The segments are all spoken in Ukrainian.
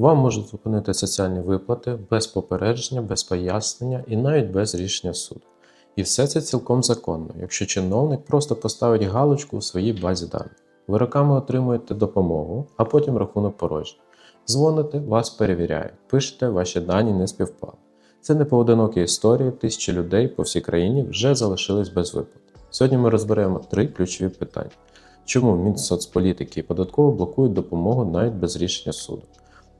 Вам можуть зупинити соціальні виплати без попередження, без пояснення і навіть без рішення суду. І все це цілком законно, якщо чиновник просто поставить галочку у своїй базі даних. Ви роками отримуєте допомогу, а потім рахунок порожній. Дзвоните, вас перевіряють, пишете, ваші дані не співпали. Це не поодинокі історії, тисячі людей по всій країні вже залишились без виплат. Сьогодні ми розберемо три ключові питання. Чому Мінсоцполітики і податково блокують допомогу навіть без рішення суду?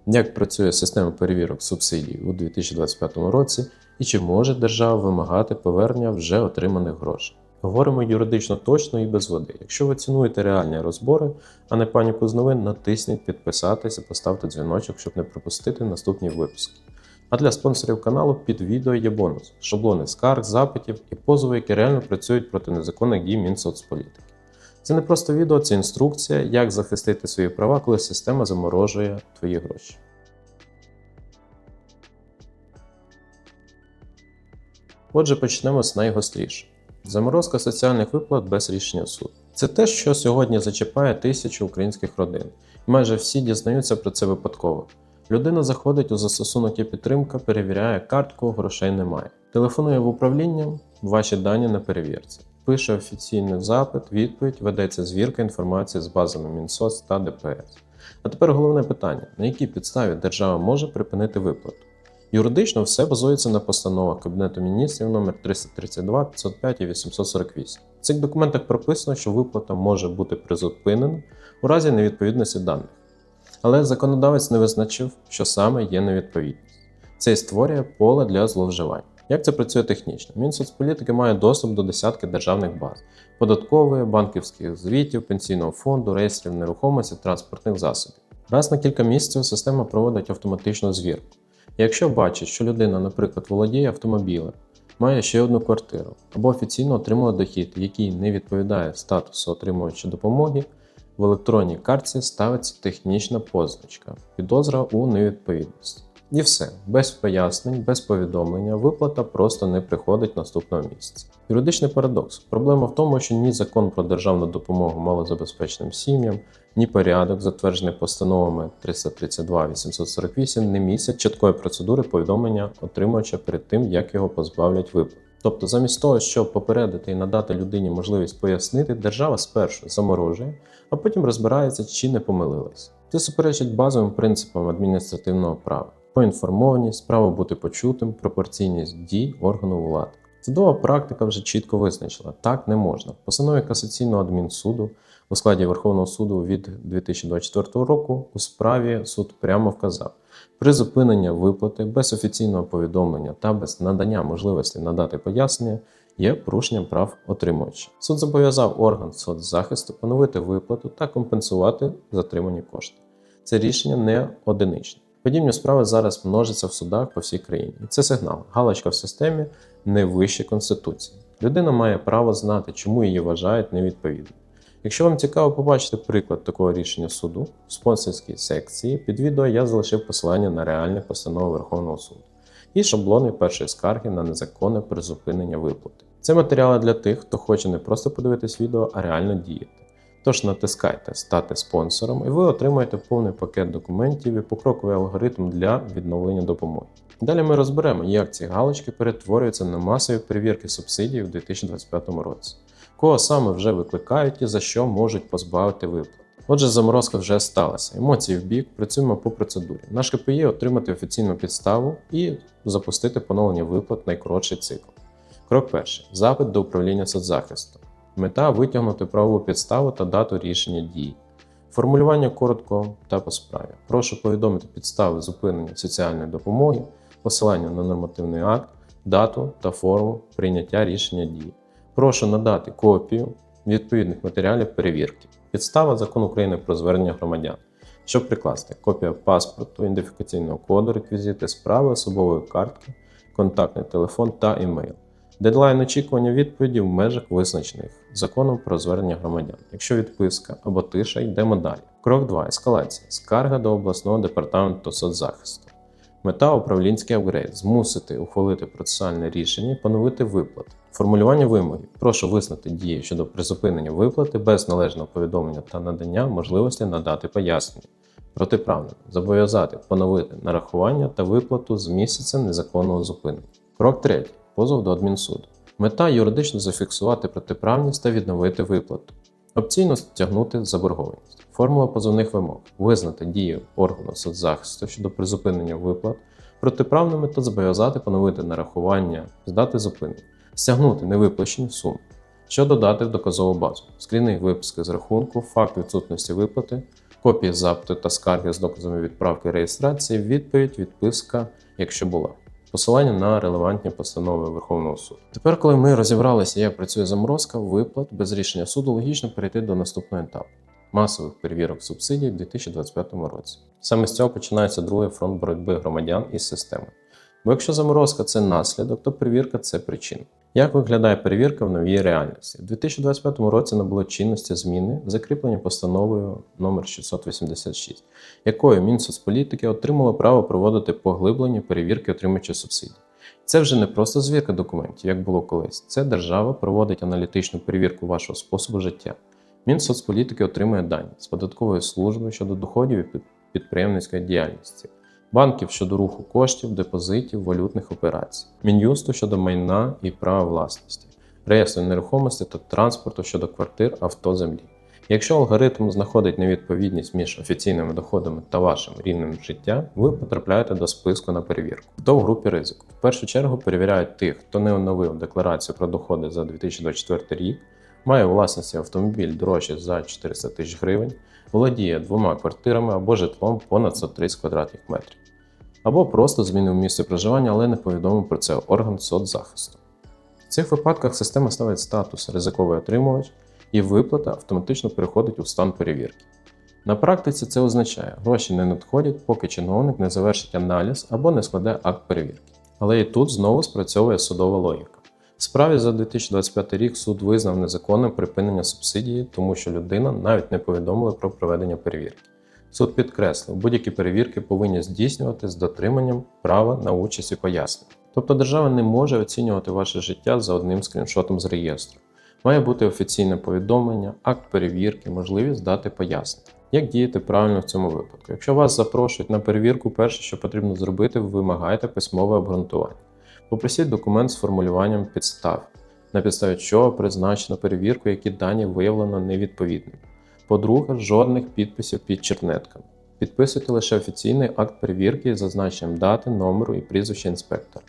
Як працює система перевірок субсидій у 2025 році і чи може держава вимагати повернення вже отриманих грошей? Говоримо юридично точно і без води. Якщо ви цінуєте реальні розбори, а не паніку з новин, натисніть підписатися, поставте дзвіночок, щоб не пропустити наступні випуски. А для спонсорів каналу під відео є бонус: шаблони скарг, запитів і позови, які реально працюють проти незаконних дій Мінсоцполітики. Це не просто відео, це інструкція, як захистити свої права, коли система заморожує твої гроші. Отже, почнемо з найгострішого. Заморозка соціальних виплат без рішення суду. Це те, що сьогодні зачіпає тисячі українських родин. Майже всі дізнаються про це випадково. Людина заходить у застосунок є підтримка, перевіряє картку, грошей немає. Телефонує в управління, ваші дані на перевірці. Пише офіційний запит, відповідь, ведеться звірка інформації з базами Мінсоц та ДПС. А тепер головне питання: на якій підставі держава може припинити виплату? Юридично все базується на постановах Кабінету міністрів номер 332, 505 і 848. В цих документах прописано, що виплата може бути призупинена у разі невідповідності даних. Але законодавець не визначив, що саме є невідповідність. Це і створює поле для зловживань. Як це працює технічно? Мінсоцполітики має доступ до десятки державних баз: податкової, банківських звітів, пенсійного фонду, реєстрів нерухомості, транспортних засобів. Раз на кілька місяців система проводить автоматичну звірку. Якщо бачить, що людина, наприклад, володіє автомобілем, має ще одну квартиру або офіційно отримала дохід, який не відповідає статусу отримувача допомоги, в електронній картці ставиться технічна позначка підозра у невідповідності. І все, без пояснень, без повідомлення, виплата просто не приходить наступного місяця. Юридичний парадокс. Проблема в тому, що ні закон про державну допомогу малозабезпеченим сім'ям, ні порядок, затверджений постановами 332 848, не містять чіткої процедури повідомлення отримувача перед тим, як його позбавлять виплат. Тобто, замість того, щоб попередити і надати людині можливість пояснити, держава спершу заморожує, а потім розбирається, чи не помилилась. Це суперечить базовим принципам адміністративного права: поінформованість, право бути почутим, пропорційність дій органу влади. Судова практика вже чітко визначила, так не можна. Постанові касаційного адмінсуду у складі Верховного суду від 2024 року у справі суд прямо вказав, при зупиненні виплати без офіційного повідомлення та без надання можливості надати пояснення є порушенням прав отримувача. Суд зобов'язав орган соцзахисту поновити виплату та компенсувати затримані кошти. Це рішення не одиничне. Подібні справи зараз множаться в судах по всій країні. Це сигнал. Галочка в системі не вище Конституції. Людина має право знати, чому її вважають невідповідною. Якщо вам цікаво побачити приклад такого рішення суду, в спонсорській секції під відео я залишив посилання на реальні постанови Верховного суду і шаблони першої скарги на незаконне призупинення виплати. Це матеріали для тих, хто хоче не просто подивитись відео, а реально діяти. Тож натискайте Стати спонсором, і ви отримаєте повний пакет документів і покроковий алгоритм для відновлення допомоги. Далі ми розберемо, як ці галочки перетворюються на масові перевірки субсидій у 2025 році, кого саме вже викликають і за що можуть позбавити виплат. Отже, заморозка вже сталася. Емоції в бік, працюємо по процедурі. Наш КПЄ отримати офіційну підставу і запустити поновлення виплат найкоротший цикл. Крок перший запит до управління соцзахисту. Мета витягнути правову підставу та дату рішення дії. Формулювання коротко та по справі. Прошу повідомити підстави зупинення соціальної допомоги, посилання на нормативний акт, дату та форму прийняття рішення дії. Прошу надати копію відповідних матеріалів перевірки. Підстава закон України про звернення громадян. Щоб прикласти копія паспорту, ідентифікаційного коду, реквізити справи, особової картки, контактний телефон та імейл. Дедлайн очікування відповіді в межах визначених законом про звернення громадян. Якщо відписка або тиша, йдемо далі. Крок 2. Ескалація. Скарга до обласного департаменту соцзахисту. Мета управлінський апгрейд змусити ухвалити процесуальне рішення і поновити виплати. Формулювання вимоги. Прошу визнати дії щодо призупинення виплати без належного повідомлення та надання можливості надати пояснення. Протиправним зобов'язати поновити нарахування та виплату з місяця незаконного зупинення. Крок третій. Позов до адмінсуду. Мета юридично зафіксувати протиправність та відновити виплату. Опційно стягнути заборгованість. Формула позовних вимог визнати дію органу соцзахисту щодо призупинення виплат протиправними та зобов'язати поновити нарахування з дати зупинення, стягнути невиплачені суми, що додати в доказову базу, скріни виписки з рахунку, факт відсутності виплати, копії запиту та скарги з доказами відправки реєстрації, відповідь, відписка, якщо була. Посилання на релевантні постанови Верховного суду. Тепер, коли ми розібралися, як працює заморозка виплат без рішення суду, логічно перейти до наступного етапу масових перевірок субсидій в 2025 році. Саме з цього починається другий фронт боротьби громадян із системою. Бо якщо заморозка це наслідок, то перевірка це причина. Як виглядає перевірка в новій реальності? У 2025 році набуло чинності зміни, закріплені постановою номер 686, якою Мінсоцполітики отримало право проводити поглиблені перевірки отримувачів субсидій. Це вже не просто звірка документів, як було колись. Це держава проводить аналітичну перевірку вашого способу життя. Мінсоцполітики отримує дані з податкової служби щодо доходів і підприємницької діяльності, банків щодо руху коштів, депозитів, валютних операцій, Мін'юсту щодо майна і права власності, реєстру нерухомості та транспорту щодо квартир, авто, землі. Якщо алгоритм знаходить невідповідність між офіційними доходами та вашим рівнем життя, ви потрапляєте до списку на перевірку. Хто в групі ризику? В першу чергу перевіряють тих, хто не оновив декларацію про доходи за 2024 рік, має у власності автомобіль дорожче за 400 тисяч гривень, володіє двома квартирами або житлом понад 130 квадратних метрів, або просто змінив місце проживання, але не повідомив про це орган соцзахисту. В цих випадках система ставить статус ризиковий отримувач і виплата автоматично переходить у стан перевірки. На практиці це означає, гроші не надходять, поки чиновник не завершить аналіз або не складе акт перевірки. Але і тут знову спрацьовує судова логіка. В справі за 2025 рік суд визнав незаконним припинення субсидії, тому що людина навіть не повідомила про проведення перевірки. Суд підкреслив, будь-які перевірки повинні здійснювати з дотриманням права на участь і пояснення. Тобто держава не може оцінювати ваше життя за одним скріншотом з реєстру. Має бути офіційне повідомлення, акт перевірки, можливість дати пояснення. Як діяти правильно в цьому випадку? Якщо вас запрошують на перевірку, перше, що потрібно зробити, ви вимагаєте письмове обґрунтування. Попросіть документ з формулюванням підстав, на підставі чого призначено перевірку, які дані виявлено невідповідними. По-друге, жодних підписів під чернетками. Підписуйте лише офіційний акт перевірки із зазначенням дати, номеру і прізвища інспектора.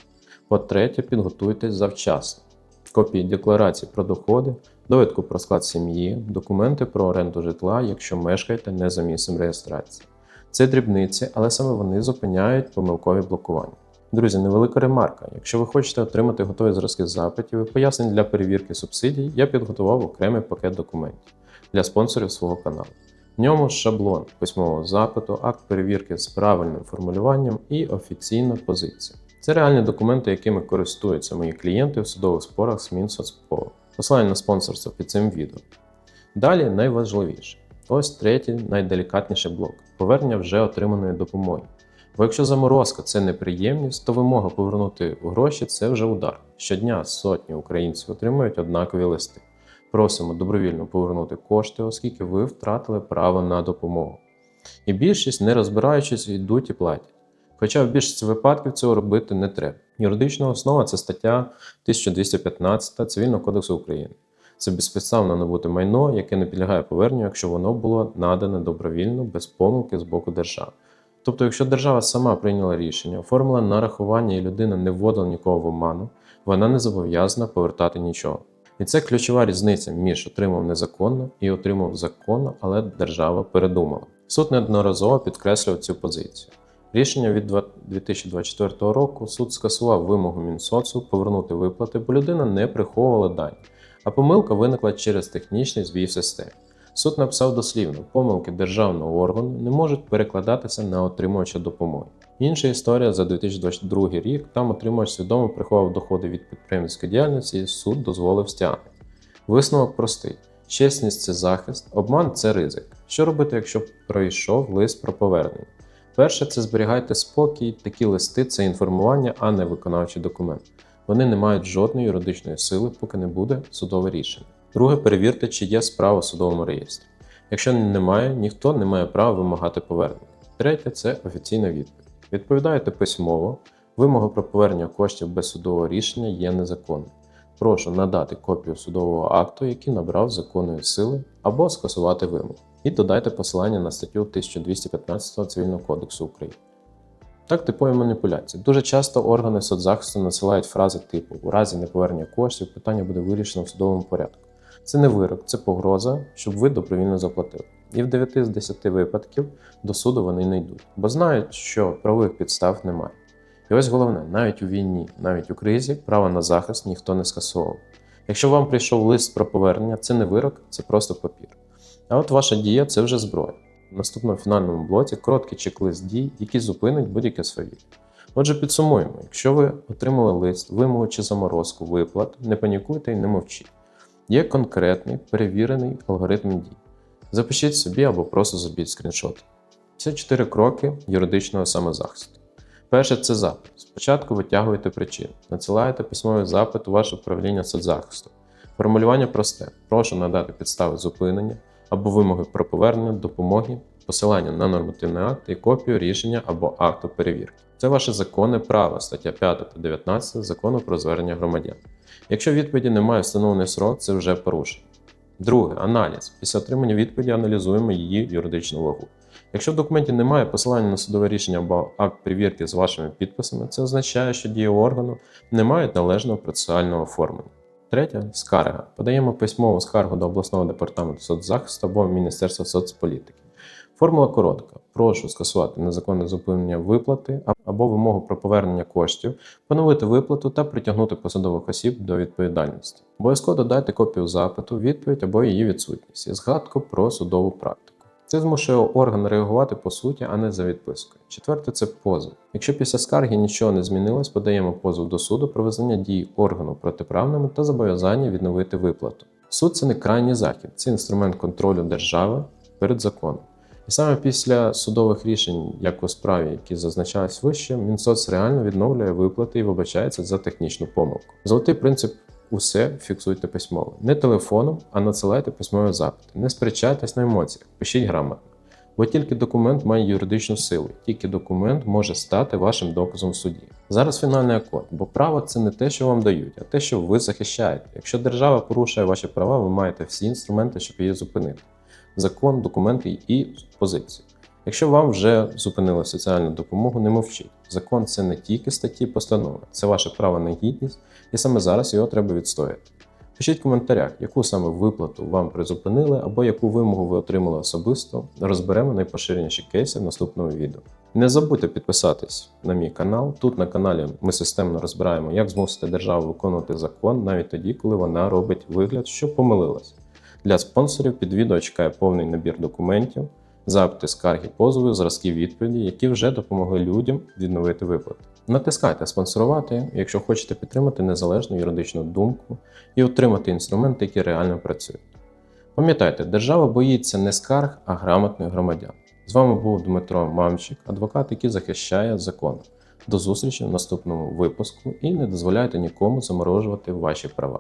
По-третє, підготуйтесь завчасно. Копії декларацій про доходи, довідку про склад сім'ї, документи про оренду житла, якщо мешкаєте не за місцем реєстрації. Це дрібниці, але саме вони зупиняють помилкові блокування. Друзі, невелика ремарка. Якщо ви хочете отримати готові зразки запитів і пояснень для перевірки субсидій, я підготував окремий пакет документів для спонсорів свого каналу. В ньому шаблон письмового запиту, акт перевірки з правильним формулюванням і офіційна позиція. Це реальні документи, якими користуються мої клієнти в судових спорах з Мінсоцпо. Посилання на спонсорство під цим відео. Далі найважливіше. Ось третій найделікатніший блок повернення вже отриманої допомоги. Бо якщо заморозка це неприємність, то вимога повернути гроші це вже удар. Щодня сотні українців отримують однакові листи. Просимо добровільно повернути кошти, оскільки ви втратили право на допомогу. І більшість, не розбираючись, йдуть і платять. Хоча в більшості випадків цього робити не треба. Юридична основа це стаття 1215 Цивільного кодексу України. Це безпідставно набути майно, яке не підлягає поверненню, якщо воно було надане добровільно, без помилки з боку держави. Тобто, якщо держава сама прийняла рішення, оформила нарахування і людина не вводила нікого в оману, вона не зобов'язана повертати нічого. І це ключова різниця між отримав незаконно і отримав законно, але держава передумала. Суд неодноразово підкреслював цю позицію. Рішення від 2024 року суд скасував вимогу Мінсоцу повернути виплати, бо людина не приховувала дані, а помилка виникла через технічний збій в системі. Суд написав дослівно, помилки державного органу не можуть перекладатися на отримувача допомоги. Інша історія за 2022 рік там отримувач свідомо приховав доходи від підприємницької діяльності, і суд дозволив стягнення. Висновок простий: чесність це захист, обман це ризик. Що робити, якщо пройшов лист про повернення? Перше, це зберігайте спокій, такі листи це інформування, а не виконавчий документ. Вони не мають жодної юридичної сили, поки не буде судове рішення. Друге, перевірте, чи є справа в судовому реєстрі. Якщо немає, ніхто не має права вимагати повернення. Третє це офіційна відповідь. Відповідаєте письмово, вимога про повернення коштів без судового рішення є незаконною. Прошу надати копію судового акту, який набрав законної сили, або скасувати вимогу. І додайте посилання на статтю 1215 Цивільного кодексу України. Так, типові маніпуляції. Дуже часто органи соцзахисту надсилають фрази типу у разі неповернення коштів питання буде вирішено в судовому порядку. Це не вирок, це погроза, щоб ви добровільно заплатили. І в 9 з 10 випадків до суду вони не йдуть, бо знають, що правових підстав немає. І ось головне, навіть у війні, навіть у кризі, право на захист ніхто не скасовував. Якщо вам прийшов лист про повернення, це не вирок, це просто папір. А от ваша дія це вже зброя. В наступному фінальному блоці короткий чек-лист дій, який зупинить будь-яке свавілля. Отже, підсумуємо: якщо ви отримали лист, вимогу чи заморозку виплат, не панікуйте і не мовчіть. Є конкретний перевірений алгоритм дій. Запишіть собі або просто зробіть скріншот. Це чотири кроки юридичного самозахисту. Перше це запит. Спочатку витягуєте причину, надсилаєте письмовий запит у ваше управління соцзахисту. Формулювання просте: прошу надати підстави зупинення або вимоги про повернення допомоги, посилання на нормативний акт і копію рішення або акту перевірки. Це ваше законне право, стаття 5 та 19 закону про звернення громадян. Якщо відповіді немає встановлений срок, це вже порушення. Друге аналіз. Після отримання відповіді аналізуємо її юридичну вагу. Якщо в документі немає посилання на судове рішення або акт перевірки з вашими підписами, це означає, що дії органу не мають належного процесуального оформлення. Третє скарга. Подаємо письмову скаргу до обласного департаменту соцзахисту або Міністерства соцполітики. Формула коротка. Прошу скасувати незаконне зупинення виплати або вимогу про повернення коштів, поновити виплату та притягнути посадових осіб до відповідальності. Обов'язково додайте копію запиту, відповідь або її відсутність і згадку про судову практику. Це змушує орган реагувати по суті, а не за відпискою. Четверте це позов. Якщо після скарги нічого не змінилось, подаємо позов до суду про визнання дій органу протиправними та зобов'язання відновити виплату. Суд це не крайній захід, це інструмент контролю держави перед законом. І саме після судових рішень, як у справі, які зазначались вище, Мінсоц реально відновлює виплати і вибачається за технічну помилку. Золотий принцип усе фіксуйте письмово. Не телефоном, а надсилайте письмові запити. Не сперечайтесь на емоціях, пишіть грамотно. Бо тільки документ має юридичну силу, тільки документ може стати вашим доказом в суді. Зараз фінальний акорд, бо право це не те, що вам дають, а те, що ви захищаєте. Якщо держава порушує ваші права, ви маєте всі інструменти, щоб її зупинити закон, документи і позицію. Якщо вам вже зупинили соціальну допомогу, не мовчіть. Закон це не тільки статті постанови, це ваше право на гідність, і саме зараз його треба відстояти. Пишіть в коментарях, яку саме виплату вам призупинили або яку вимогу ви отримали особисто. Розберемо найпоширеніші кейси в наступному відео. Не забудьте підписатись на мій канал. Тут на каналі ми системно розбираємо, як змусити державу виконувати закон навіть тоді, коли вона робить вигляд, що помилилась. Для спонсорів під відео чекає повний набір документів, запити скарги позови, зразки відповіді, які вже допомогли людям відновити виплати. Натискайте спонсорувати, якщо хочете підтримати незалежну юридичну думку і отримати інструменти, які реально працюють. Пам'ятайте, держава боїться не скарг, а грамотних громадян. З вами був Дмитро Мамчик, адвокат, який захищає закон. До зустрічі в наступному випуску і не дозволяйте нікому заморожувати ваші права.